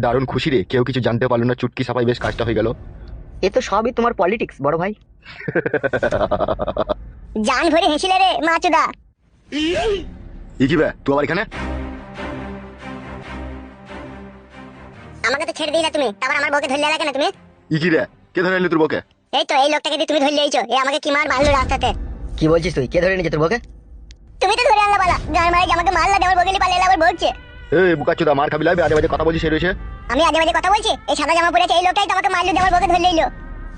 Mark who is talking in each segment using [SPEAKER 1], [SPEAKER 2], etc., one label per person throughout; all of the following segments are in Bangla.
[SPEAKER 1] দারুণ খুশি রে। কেউ কিছু জানতে পারল না চুটকি সাপাই বেশ কাজটা হয়ে গেল।
[SPEAKER 2] এ তো সবই তোমার পলিটিক্স বড় ভাই।
[SPEAKER 3] জান ভরে হেসিলে রে মাচুদা।
[SPEAKER 1] ই কি বে তুই আবার এখানে?
[SPEAKER 3] আমাকে তো ছেড়ে দিলে তুমি তারপর আমার বউকে ধরলে কেন তুমি?
[SPEAKER 1] ই কি রে কে ধরে এলি তোর বকে
[SPEAKER 3] এই তো এই লোকটাকে দিয়ে তুমি ধরলে এইছো এ আমাকে কি মার মারলো রাস্তাতে?
[SPEAKER 2] কি বলছিস তুই? কে ধরে নিয়েছে তোর বউকে?
[SPEAKER 3] তুমি তো ধরে আনলা বলা গান মারে আমাকে মারলা বউকে নিয়ে পালিয়ে এলে আবার বলছে
[SPEAKER 1] এই বুকাচ্চুদা মার খাবি লাগবে? আজে বাজে কথা বলছিস সে রয়েছে।
[SPEAKER 3] আমি আজে বাজে কথা বলছি? এই সাদা জামা পরে আছে এই লোকটাই তো আমাকে মারলো আমার বউকে ধরলে এলো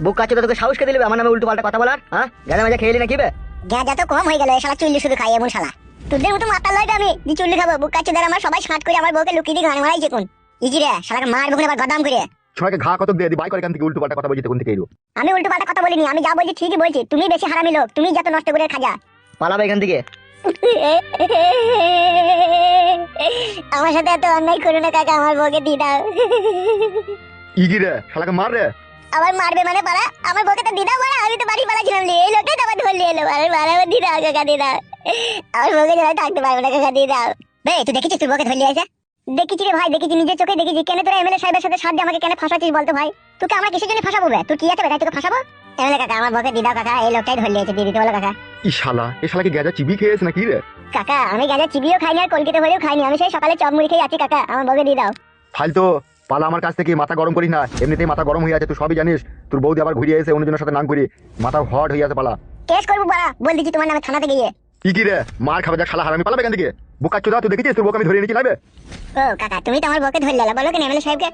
[SPEAKER 2] বুক কাছে তোকে সাহস কে দিলে? আমার নামে উল্টো পাল্টা কথা বলার হ্যাঁ? গানা মাজা খেয়ে নাকি বে?
[SPEAKER 3] গ্যাঁজা তো কম হয়ে গেল শালা চুল্লি শুধু খাই এমন শালা। তোদের মতো মাতাল লয় আমি যে চুল্লি খাব। বুক কাচ্ছে আমার সবাই সাঁত করে আমার বউকে লুকিয়ে দিয়ে গান মারাইছে কোন। ইজি রে শালাকে মার বকুন এবার গদাম করে।
[SPEAKER 1] সবাইকে ঘা কতক দিয়ে দি বাই করে থেকে উল্টো পাল্টা কথা বলছি তখন থেকে এলো।
[SPEAKER 3] আমি উল্টো পাল্টা কথা বলিনি আমি যা বলছি ঠিকই বলছি। তুমি বেশি হারামি লোক তুমি যত নষ্ট করে খাজা।
[SPEAKER 2] পালাবে এখান থেকে।
[SPEAKER 3] আমার সাথে এত অন্যায় করো না কাকা আমার বউকে দিয়ে দাও।
[SPEAKER 1] ই কি শালাকে মার রে।
[SPEAKER 3] আবার মারবে মানে পালা আমার বউকে তো দিদাও মারা আমি তো বাড়ি পালাছিলাম রে। এই লোকটাই তো আমার ধরলে এলো আরে মারা আমার দিদাও কাকা দিদাও আমার বউকে যারা থাকতে পারবে না কাকা দিদাও বে তুই দেখেছিস তোর বউকে ধরলে আছে দেখেছি রে ভাই দেখেছি নিজের চোখে দেখেছি কেন তোরা এমএলএ সাহেবের সাথে সাথে আমাকে কেন ফাঁসাচ্ছিস বলতো ভাই? তোকে আমরা কিসের জন্য ফাঁসাবো বে? তুই কি আছে বেটা তোকে ফাঁসাবো? এমএলএ কাকা আমার বউকে দিদাও কাকা এই লোকটাই ধরলে আছে দিয়ে দিতে বলো কাকা।
[SPEAKER 1] ই শালা এ শালাকে গেজা চিবি খেয়েছে নাকি রে?
[SPEAKER 3] কাকা আমি গাঁজা চিবিও খাইনি আর কলকাতা হলেও খাইনি। আমি সেই সকালে চপ মুড়ি খেয়ে আছি কাকা। আমার বউকে দিয়ে দাও।
[SPEAKER 1] ফালতো পালা আমার কাছ থেকে মাথা গরম করিস না। এমনিতেই মাথা গরম হয়ে আছে তুই সবই জানিস। তোর বৌদি আবার ঘুরিয়ে এসে অন্যজনের সাথে নাম করি। মাথা হট হয়ে আছে পালা।
[SPEAKER 3] কেস করব বাড়া বল দিচ্ছি তোমার নামে থানাতে গিয়ে।
[SPEAKER 1] ই কি রে? মার খাবে যা শালা হারামি পালাবে এখান থেকে। বুকাচ্চুদা তুই দেখেছিস তোর বউকে আমি ধরে নিয়েছি লাগবে
[SPEAKER 3] ও কাকা তুমি তো আমার বউকে ধরলে এলা। বলো কেন এমএলএ সাহেবকে?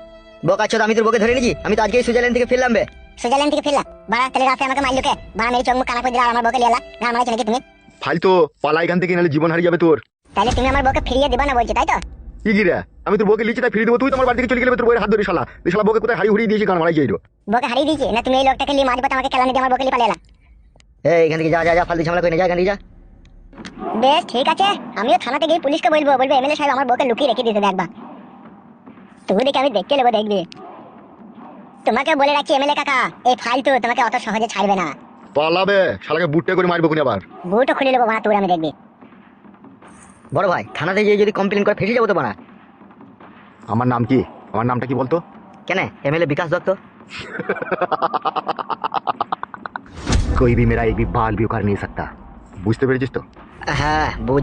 [SPEAKER 2] বক আচ্ছা আমি তোর বউকে ধরে নিয়েছি আমি তো আজকে সুইজারল্যান্ড থেকে ফিরলাম বে।
[SPEAKER 3] সুইজারল্যান্ড থেকে ফিরলা? বাড়া তাহলে রাতে আমাকে মাইলুকে বাড়া মেরে চোখ মুখ কানা করে দিলা আমার বউকে লিয়ালা। গান মারাইছে নাকি তুমি।
[SPEAKER 1] ফালতো পালা এখান থেকে নাহলে জীবন হারিয়ে যাবে তোর।
[SPEAKER 3] তাহলে তুমি আমার বউকে ফিরিয়ে দিবা না বলছো তাই তো?
[SPEAKER 1] কি রে? আমি তোর বউকে লিখছি তাই ফিরে দেবো তুই তোমার বাড়ি থেকে চলে গেলে তোর বউয়ের হাত ধরে শালা। এই শালা বউকে কোথায় হারিয়ে হুড়িয়ে দিয়েছি গান মারাই যাইরো
[SPEAKER 3] বউকে হারিয়ে দিয়েছি? না তুমি এই লোকটাকে নিয়ে মাঝপথে আমাকে কেলানি দিয়ে আমার বউকে নিয়ে পালিয়ে এলা।
[SPEAKER 2] এই এখান থেকে যা যা যা ফালতু ঝামেলা করে না যা এখান থেকে যা।
[SPEAKER 3] বেশ ঠিক আছে। আমিও থানাতে গিয়ে পুলিশকে বলব বলব এমএলএ সাহেব আমার বউকে লুকিয়ে রেখে দিতে দেখবা তুমি দেখে আমি দেখতে নেব দেখবি। তোমাকে বলে রাখছি এমএলএ কাকা এই ফালতু তোমাকে অত সহজে ছাড়বে না।
[SPEAKER 1] পালাবে শালাকে বুটে করে মারবো কোনি আবার
[SPEAKER 3] বুটও খুলে নেবো বাড়া তোর আমি দেখবি
[SPEAKER 2] বড় ভাই থানাতে গিয়ে যদি কমপ্লেন করে ফেসে যাবো তো বানা
[SPEAKER 1] আমার নাম কি আমার নামটা কি বলতো
[SPEAKER 2] কেন এমএলএ বিকাশ দত্ত
[SPEAKER 1] कोई भी मेरा एक भी बाल भी उखाड़ नहीं सकता বুঝতে পেরেছিস তো
[SPEAKER 2] হ্যাঁ বুঝ